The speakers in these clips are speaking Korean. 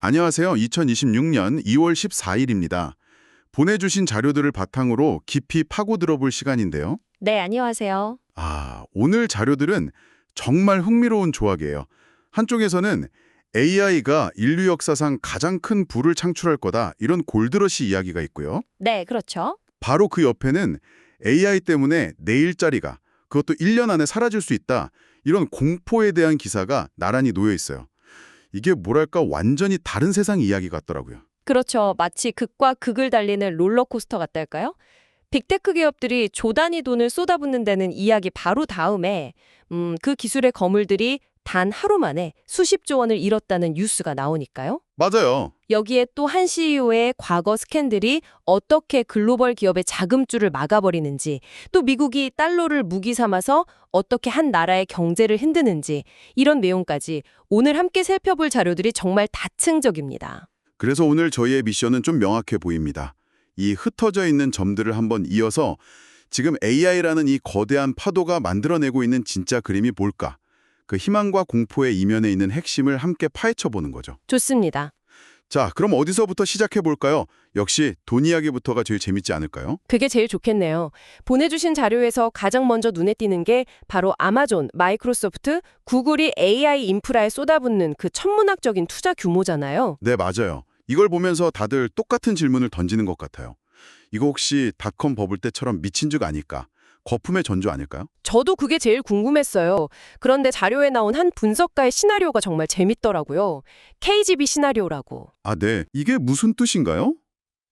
안녕하세요. 2026년 2월 14일입니다. 보내주신 자료들을 바탕으로 깊이 파고 들어볼 시간인데요. 네, 안녕하세요. 아, 오늘 자료들은 정말 흥미로운 조합이에요. 한쪽에서는 AI가 인류 역사상 가장 큰 부를 창출할 거다 이런 골드러시 이야기가 있고요. 네, 그렇죠. 바로 그 옆에는 AI 때문에 내 일자리가 그것도 1년 안에 사라질 수 있다 이런 공포에 대한 기사가 나란히 놓여 있어요. 이게 뭐랄까 완전히 다른 세상 이야기 같더라고요. 그렇죠. 마치 극과 극을 달리는 롤러코스터 같달까요? 빅테크 기업들이 조 단위 돈을 쏟아붓는 데는 이야기 바로 다음에 음, 그 기술의 거물들이 단 하루 만에 수십조 원을 잃었다는 뉴스가 나오니까요. 맞아요. 여기에 또 한 CEO의 과거 스캔들이 어떻게 글로벌 기업의 자금줄을 막아버리는지, 또 미국이 달러를 무기 삼아서 어떻게 한 나라의 경제를 흔드는지, 이런 내용까지 오늘 함께 살펴볼 자료들이 정말 다층적입니다. 그래서 오늘 저희의 미션은 좀 명확해 보입니다. 이 흩어져 있는 점들을 한번 이어서 지금 AI라는 이 거대한 파도가 만들어내고 있는 진짜 그림이 뭘까? 그 희망과 공포의 이면에 있는 핵심을 함께 파헤쳐 보는 거죠. 좋습니다. 자, 그럼 어디서부터 시작해 볼까요? 역시 돈 이야기부터가 제일 재밌지 않을까요? 그게 제일 좋겠네요. 보내주신 자료에서 가장 먼저 눈에 띄는 게 바로 아마존, 마이크로소프트, 구글이 AI 인프라에 쏟아붓는 그 천문학적인 투자 규모잖아요. 네, 맞아요. 이걸 보면서 다들 똑같은 질문을 던지는 것 같아요. 이거 혹시 닷컴 버블 때처럼 미친 즉 아닐까? 거품의 전조 아닐까요? 저도 그게 제일 궁금했어요. 그런데 자료에 나온 한 분석가의 시나리오가 정말 재밌더라고요. KGB 시나리오라고. 아, 네. 이게 무슨 뜻인가요?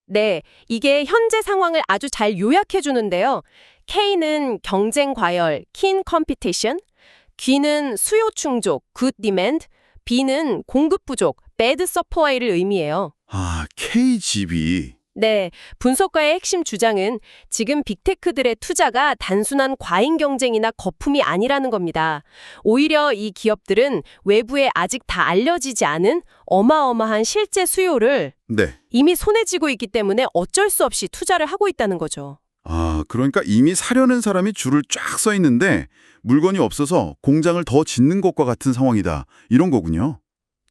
네, 이게 현재 상황을 아주 잘 요약해 주는데요. K는 경쟁 과열, keen competition, G는 수요 충족, good demand, B는 공급 부족, bad supply를 의미해요. 아, KGB. 네, 분석가의 핵심 주장은 지금 빅테크들의 투자가 단순한 과잉 경쟁이나 거품이 아니라는 겁니다. 오히려 이 기업들은 외부에 아직 다 알려지지 않은 어마어마한 실제 수요를 네. 이미 손에 쥐고 있기 때문에 어쩔 수 없이 투자를 하고 있다는 거죠. 아, 그러니까 이미 사려는 사람이 줄을 쫙 서 있는데 물건이 없어서 공장을 더 짓는 것과 같은 상황이다. 이런 거군요.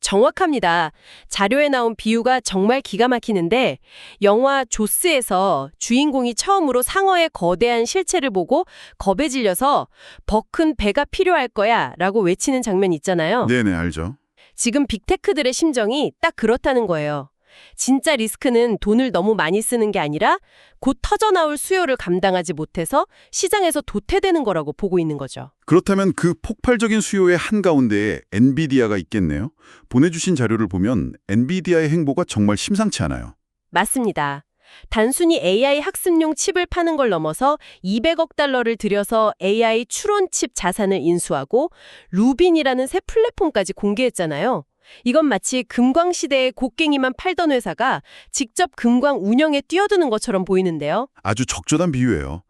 정확합니다. 자료에 나온 비유가 정말 기가 막히는데 영화 조스에서 주인공이 처음으로 상어의 거대한 실체를 보고 겁에 질려서 버큰 배가 필요할 거야 라고 외치는 장면 있잖아요. 네네, 알죠. 지금 빅테크들의 심정이 딱 그렇다는 거예요. 진짜 리스크는 돈을 너무 많이 쓰는 게 아니라 곧 터져나올 수요를 감당하지 못해서 시장에서 도태되는 거라고 보고 있는 거죠. 그렇다면 그 폭발적인 수요의 한가운데에 엔비디아가 있겠네요. 보내주신 자료를 보면 엔비디아의 행보가 정말 심상치 않아요. 맞습니다. 단순히 AI 학습용 칩을 파는 걸 넘어서 200억 달러를 들여서 AI 추론 칩 자산을 인수하고 루빈이라는 새 플랫폼까지 공개했잖아요. 이건 마치 금광 시대의 곡괭이만 팔던 회사가 직접 금광 운영에 뛰어드는 것처럼 보이는데요. 아주 적절한 비유예요.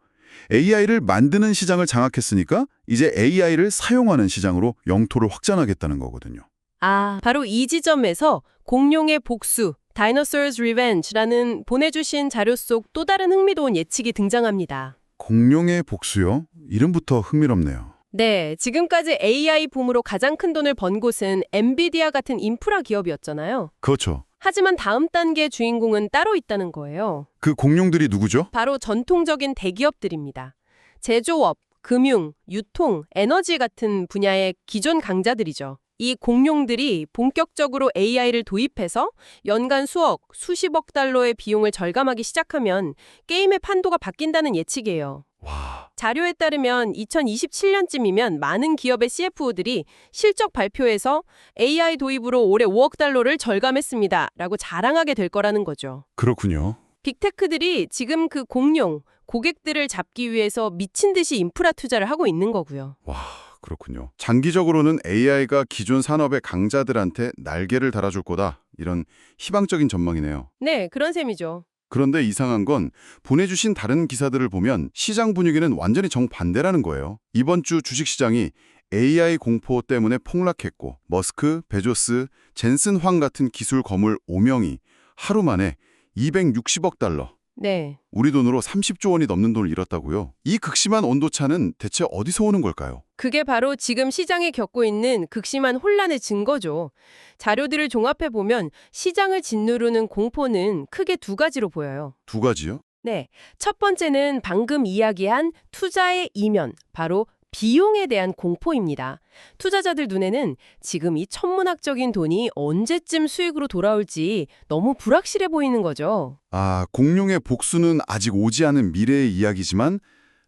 AI를 만드는 시장을 장악했으니까 이제 AI를 사용하는 시장으로 영토를 확장하겠다는 거거든요. 아, 바로 이 지점에서 공룡의 복수, Dinosaurs Revenge라는 보내주신 자료 속 또 다른 흥미로운 예측이 등장합니다. 공룡의 복수요? 이름부터 흥미롭네요. 네, 지금까지 AI 붐으로 가장 큰 돈을 번 곳은 엔비디아 같은 인프라 기업이었잖아요. 그렇죠. 하지만 다음 단계 주인공은 따로 있다는 거예요. 그 공룡들이 누구죠? 바로 전통적인 대기업들입니다. 제조업, 금융, 유통, 에너지 같은 분야의 기존 강자들이죠. 이 공룡들이 본격적으로 AI를 도입해서 연간 수억, 수십억 달러의 비용을 절감하기 시작하면 게임의 판도가 바뀐다는 예측이에요. 와, 자료에 따르면 2027년쯤이면 많은 기업의 CFO들이 실적 발표에서 AI 도입으로 올해 5억 달러를 절감했습니다. 라고 자랑하게 될 거라는 거죠. 그렇군요. 빅테크들이 지금 그 공룡, 고객들을 잡기 위해서 미친 듯이 인프라 투자를 하고 있는 거고요. 와, 그렇군요. 장기적으로는 AI가 기존 산업의 강자들한테 날개를 달아줄 거다. 이런 희망적인 전망이네요. 네, 그런 셈이죠. 그런데 이상한 건 보내주신 다른 기사들을 보면 시장 분위기는 완전히 정반대라는 거예요. 이번 주 주식시장이 AI 공포 때문에 폭락했고 머스크, 베조스, 젠슨 황 같은 기술 거물 5명이 하루 만에 260억 달러, 네. 우리 돈으로 30조 원이 넘는 돈을 잃었다고요. 이 극심한 온도차는 대체 어디서 오는 걸까요? 그게 바로 지금 시장이 겪고 있는 극심한 혼란의 증거죠. 자료들을 종합해 보면 시장을 짓누르는 공포는 크게 두 가지로 보여요. 두 가지요? 네. 첫 번째는 방금 이야기한 투자의 이면, 바로 비용에 대한 공포입니다. 투자자들 눈에는 지금 이 천문학적인 돈이 언제쯤 수익으로 돌아올지 너무 불확실해 보이는 거죠. 아, 공룡의 복수는 아직 오지 않은 미래의 이야기지만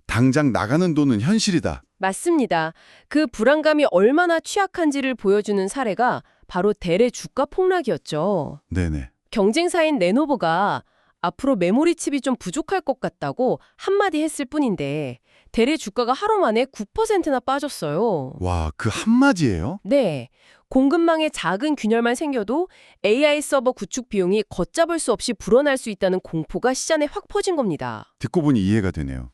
당장 나가는 돈은 현실이다. 맞습니다. 그 불안감이 얼마나 취약한지를 보여주는 사례가 바로 대래 주가 폭락이었죠. 네네. 경쟁사인 레노버가 앞으로 메모리 칩이 좀 부족할 것 같다고 한마디 했을 뿐인데 대래 주가가 하루 만에 9%나 빠졌어요. 와, 그 한마디예요? 네. 공급망에 작은 균열만 생겨도 AI 서버 구축 비용이 걷잡을 수 없이 불어날 수 있다는 공포가 시장에 확 퍼진 겁니다. 듣고 보니 이해가 되네요.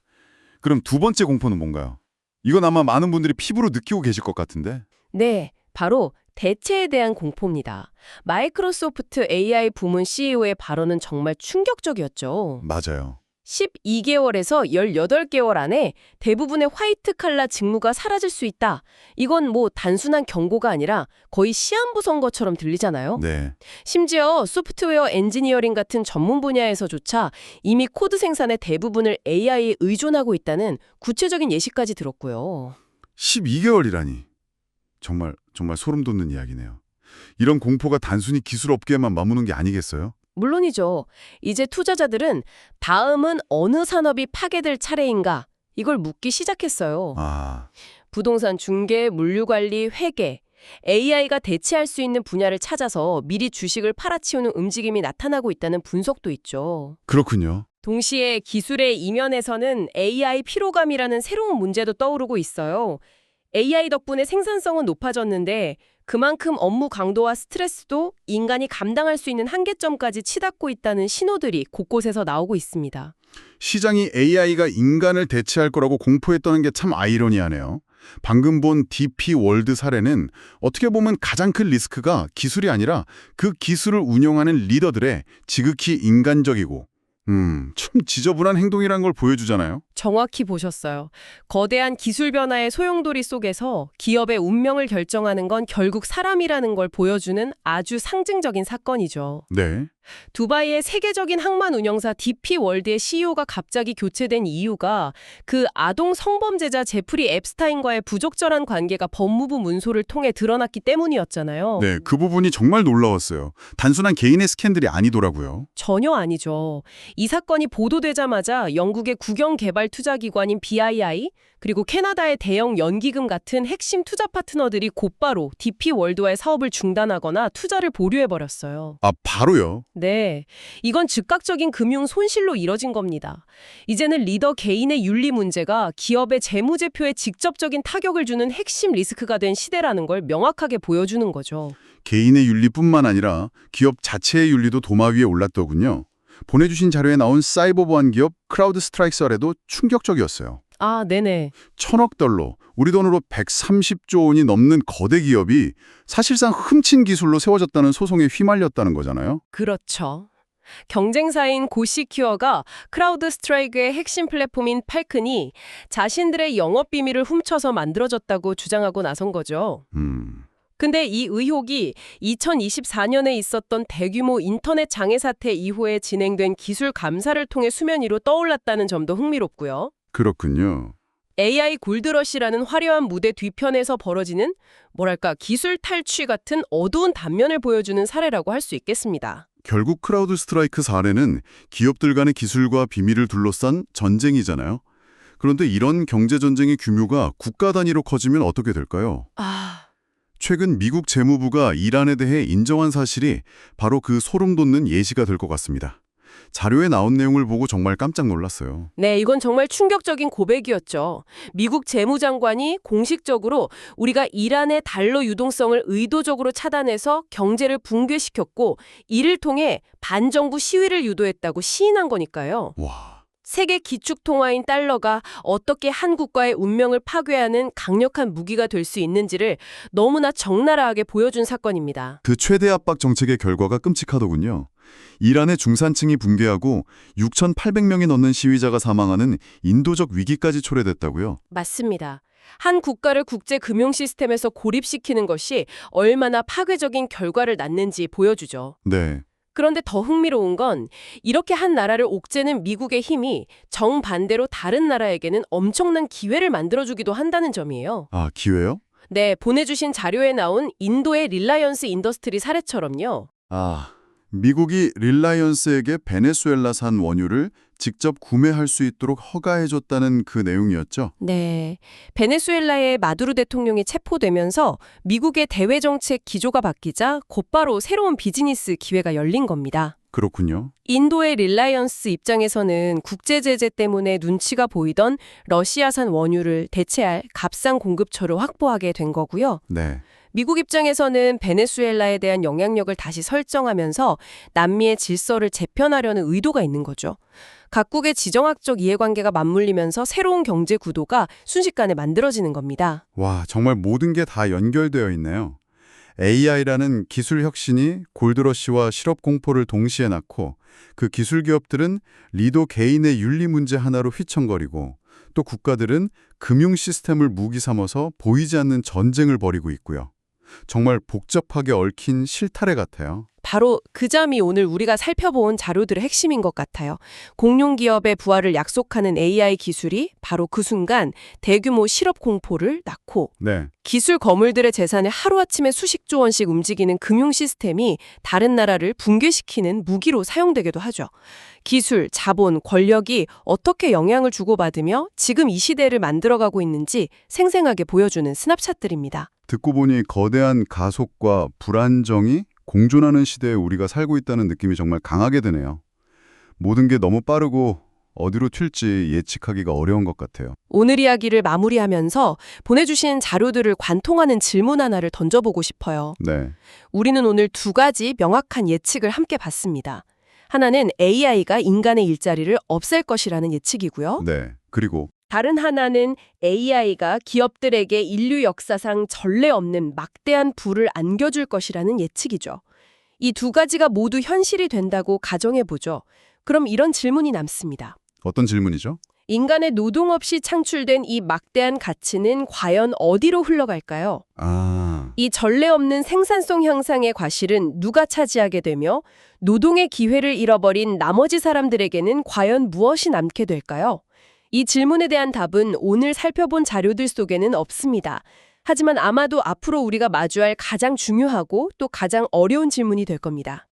그럼 두 번째 공포는 뭔가요? 이건 아마 많은 분들이 피부로 느끼고 계실 것 같은데. 네, 바로 대체에 대한 공포입니다. 마이크로소프트 AI 부문 CEO의 발언은 정말 충격적이었죠. 맞아요. 12개월에서 18개월 안에 대부분의 화이트 칼라 직무가 사라질 수 있다. 이건 뭐 단순한 경고가 아니라 거의 시한부 선거처럼 들리잖아요. 네. 심지어 소프트웨어 엔지니어링 같은 전문 분야에서조차 이미 코드 생산의 대부분을 AI에 의존하고 있다는 구체적인 예시까지 들었고요. 12개월이라니. 정말 정말 소름 돋는 이야기네요. 이런 공포가 단순히 기술 업계에만 머무는 게 아니겠어요? 물론이죠. 이제 투자자들은 다음은 어느 산업이 파괴될 차례인가? 이걸 묻기 시작했어요. 아, 부동산 중개, 물류관리, 회계. AI가 대체할 수 있는 분야를 찾아서 미리 주식을 팔아치우는 움직임이 나타나고 있다는 분석도 있죠. 그렇군요. 동시에 기술의 이면에서는 AI 피로감이라는 새로운 문제도 떠오르고 있어요. AI 덕분에 생산성은 높아졌는데 그만큼 업무 강도와 스트레스도 인간이 감당할 수 있는 한계점까지 치닫고 있다는 신호들이 곳곳에서 나오고 있습니다. 시장이 AI가 인간을 대체할 거라고 공포했다는 게 참 아이러니하네요. 방금 본 DP 월드 사례는 어떻게 보면 가장 큰 리스크가 기술이 아니라 그 기술을 운영하는 리더들의 지극히 인간적이고 음, 참 지저분한 행동이란 걸 보여주잖아요. 정확히 보셨어요. 거대한 기술 변화의 소용돌이 속에서 기업의 운명을 결정하는 건 결국 사람이라는 걸 보여주는 아주 상징적인 사건이죠. 네. 두바이의 세계적인 항만 운영사 DP 월드의 CEO가 갑자기 교체된 이유가 그 아동 성범죄자 제프리 앱스타인과의 부적절한 관계가 법무부 문서를 통해 드러났기 때문이었잖아요. 네, 그 부분이 정말 놀라웠어요. 단순한 개인의 스캔들이 아니더라고요. 전혀 아니죠. 이 사건이 보도되자마자 영국의 국영 개발 투자 기관인 BII 그리고 캐나다의 대형 연기금 같은 핵심 투자 파트너들이 곧바로 DP 월드와의 사업을 중단하거나 투자를 보류해 버렸어요. 아, 바로요? 네. 이건 즉각적인 금융 손실로 이뤄진 겁니다. 이제는 리더 개인의 윤리 문제가 기업의 재무제표에 직접적인 타격을 주는 핵심 리스크가 된 시대라는 걸 명확하게 보여주는 거죠. 개인의 윤리뿐만 아니라 기업 자체의 윤리도 도마 위에 올랐더군요. 보내주신 자료에 나온 사이버 보안 기업 크라우드 스트라이크 사례도 충격적이었어요. 아, 네네. 천억 달러, 우리 돈으로 130조 원이 넘는 거대 기업이 사실상 훔친 기술로 세워졌다는 소송에 휘말렸다는 거잖아요. 그렇죠. 경쟁사인 고시큐어가 크라우드 스트라이크의 핵심 플랫폼인 팔큰이 자신들의 영업 비밀을 훔쳐서 만들어졌다고 주장하고 나선 거죠. 음, 근데 이 의혹이 2024년에 있었던 대규모 인터넷 장애 사태 이후에 진행된 기술 감사를 통해 수면 위로 떠올랐다는 점도 흥미롭고요. 그렇군요. AI 골드러시라는 화려한 무대 뒤편에서 벌어지는 뭐랄까 기술 탈취 같은 어두운 단면을 보여주는 사례라고 할 수 있겠습니다. 결국 크라우드 스트라이크 사례는 기업들 간의 기술과 비밀을 둘러싼 전쟁이잖아요. 그런데 이런 경제 전쟁의 규모가 국가 단위로 커지면 어떻게 될까요? 아, 최근 미국 재무부가 이란에 대해 인정한 사실이 바로 그 소름 돋는 예시가 될 것 같습니다. 자료에 나온 내용을 보고 정말 깜짝 놀랐어요. 네, 이건 정말 충격적인 고백이었죠. 미국 재무장관이 공식적으로 우리가 이란의 달러 유동성을 의도적으로 차단해서 경제를 붕괴시켰고 이를 통해 반정부 시위를 유도했다고 시인한 거니까요. 와, 세계 기축 통화인 달러가 어떻게 한 국가의 운명을 파괴하는 강력한 무기가 될 수 있는지를 너무나 적나라하게 보여준 사건입니다. 그 최대 압박 정책의 결과가 끔찍하더군요. 이란의 중산층이 붕괴하고 6,800명이 넘는 시위자가 사망하는 인도적 위기까지 초래됐다고요. 맞습니다. 한 국가를 국제 금융 시스템에서 고립시키는 것이 얼마나 파괴적인 결과를 낳는지 보여주죠. 네. 그런데 더 흥미로운 건 이렇게 한 나라를 옥죄는 미국의 힘이 정반대로 다른 나라에게는 엄청난 기회를 만들어주기도 한다는 점이에요. 아, 기회요? 네, 보내주신 자료에 나온 인도의 릴라이언스 인더스트리 사례처럼요. 아, 미국이 릴라이언스에게 베네수엘라산 원유를 직접 구매할 수 있도록 허가해줬다는 그 내용이었죠? 네, 베네수엘라의 마두르 대통령이 체포되면서 미국의 대외 정책 기조가 바뀌자 곧바로 새로운 비즈니스 기회가 열린 겁니다. 그렇군요. 인도의 릴라이언스 입장에서는 국제 제재 때문에 눈치가 보이던 러시아산 원유를 대체할 값싼 공급처를 확보하게 된 거고요. 네. 미국 입장에서는 베네수엘라에 대한 영향력을 다시 설정하면서 남미의 질서를 재편하려는 의도가 있는 거죠. 각국의 지정학적 이해관계가 맞물리면서 새로운 경제 구도가 순식간에 만들어지는 겁니다. 와, 정말 모든 게 다 연결되어 있네요. AI라는 기술 혁신이 골드러시와 실업 공포를 동시에 낳고 그 기술 기업들은 리도 개인의 윤리 문제 하나로 휘청거리고 또 국가들은 금융 시스템을 무기 삼아서 보이지 않는 전쟁을 벌이고 있고요. 정말 복잡하게 얽힌 실타래 같아요. 바로 그 점이 오늘 우리가 살펴본 자료들의 핵심인 것 같아요. 공룡 기업의 부활을 약속하는 AI 기술이 바로 그 순간 대규모 실업 공포를 낳고 네. 기술 거물들의 재산을 하루아침에 수십조 원씩 움직이는 금융 시스템이 다른 나라를 붕괴시키는 무기로 사용되기도 하죠. 기술, 자본, 권력이 어떻게 영향을 주고받으며 지금 이 시대를 만들어가고 있는지 생생하게 보여주는 스냅샷들입니다. 듣고 보니 거대한 가속과 불안정이 공존하는 시대에 우리가 살고 있다는 느낌이 정말 강하게 드네요. 모든 게 너무 빠르고 어디로 튈지 예측하기가 어려운 것 같아요. 오늘 이야기를 마무리하면서 보내주신 자료들을 관통하는 질문 하나를 던져보고 싶어요. 네. 우리는 오늘 두 가지 명확한 예측을 함께 봤습니다. 하나는 AI가 인간의 일자리를 없앨 것이라는 예측이고요. 네. 그리고 다른 하나는 AI가 기업들에게 인류 역사상 전례 없는 막대한 부를 안겨줄 것이라는 예측이죠. 이 두 가지가 모두 현실이 된다고 가정해보죠. 그럼 이런 질문이 남습니다. 어떤 질문이죠? 인간의 노동 없이 창출된 이 막대한 가치는 과연 어디로 흘러갈까요? 아, 이 전례 없는 생산성 향상의 과실은 누가 차지하게 되며 노동의 기회를 잃어버린 나머지 사람들에게는 과연 무엇이 남게 될까요? 이 질문에 대한 답은 오늘 살펴본 자료들 속에는 없습니다. 하지만 아마도 앞으로 우리가 마주할 가장 중요하고 또 가장 어려운 질문이 될 겁니다.